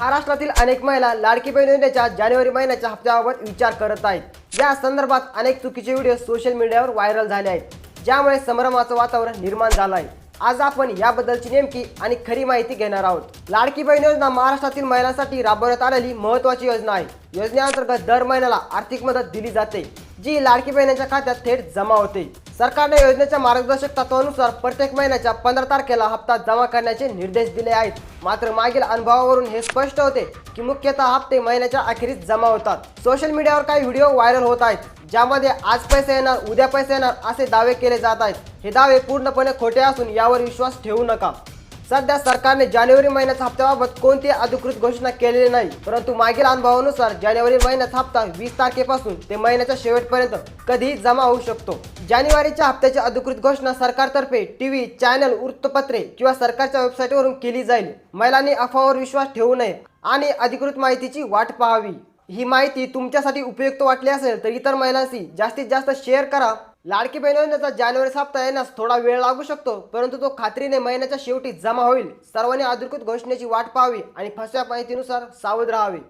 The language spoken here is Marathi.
महाराष्ट्रातील अनेक महिला लाडकी बहीण योजनेच्या जानेवारी महिन्याच्या हप्त्याबाबत विचार करत आहेत. या संदर्भात अनेक चुकीचे व्हिडिओ सोशल मीडियावर व्हायरल झाले आहेत. ज्यामुळे संभ्रमाचं वातावरण निर्माण झालं आहे. आज आपण याबद्दलची नेमकी आणि खरी माहिती घेणार आहोत. लाडकी बहीण योजना महाराष्ट्रातील महिलांसाठी राबवण्यात आलेली महत्वाची योजना आहे. योजनेअंतर्गत दर महिन्याला आर्थिक मदत दिली जाते जी लाडकी बहिणीच्या खात्यात थेट जमा होते. सरकारने योजनेच्या मार्गदर्शक तत्वानुसार प्रत्येक महिन्याच्या पंधरा तारखेला हप्ता जमा करण्याचे निर्देश दिले आहेत. मात्र मागील अनुभवावरून हे स्पष्ट होते की मुख्यतः हप्ते महिन्याच्या अखेरीस जमा होतात. सोशल मीडियावर काही व्हिडिओ व्हायरल होत आहेत ज्यामध्ये आज पैसे येणार उद्या पैसे येणार असे दावे केले जात आहेत. हे दावे पूर्णपणे खोटे असून यावर विश्वास ठेवू नका. सध्या सरकारने जानेवारी महिन्याचा हप्त्याबाबत कोणतीही अधिकृत घोषणा केलेली नाही. परंतु मागील अनुभवानुसार जानेवारी महिन्याचा हप्ता वीस तारखेपासून ते महिन्याच्या शेवटपर्यंत कधीही जमा होऊ शकतो. जानेवारीच्या हप्त्याची अधिकृत घोषणा सरकारतर्फे टीव्ही चॅनल वृत्तपत्रे किंवा सरकारच्या वेबसाईटवरून केली जाईल. महिलांनी अफवावर विश्वास ठेवू नये आणि अधिकृत माहितीची वाट पाहावी. ही माहिती तुमच्यासाठी उपयुक्त वाटली असेल तर इतर महिलांशी जास्तीत जास्त शेअर करा. लाडकी बहीण जानेवारी हप्ता येण्यास थोडा वेळ लागू शकतो परंतु तो खात्रीने महिन्याच्या शेवटी जमा होईल. सर्वांनी अधिकृत घोषणेची वाट पाहावी आणि फसव्या माहितीनुसार सावध राहावे.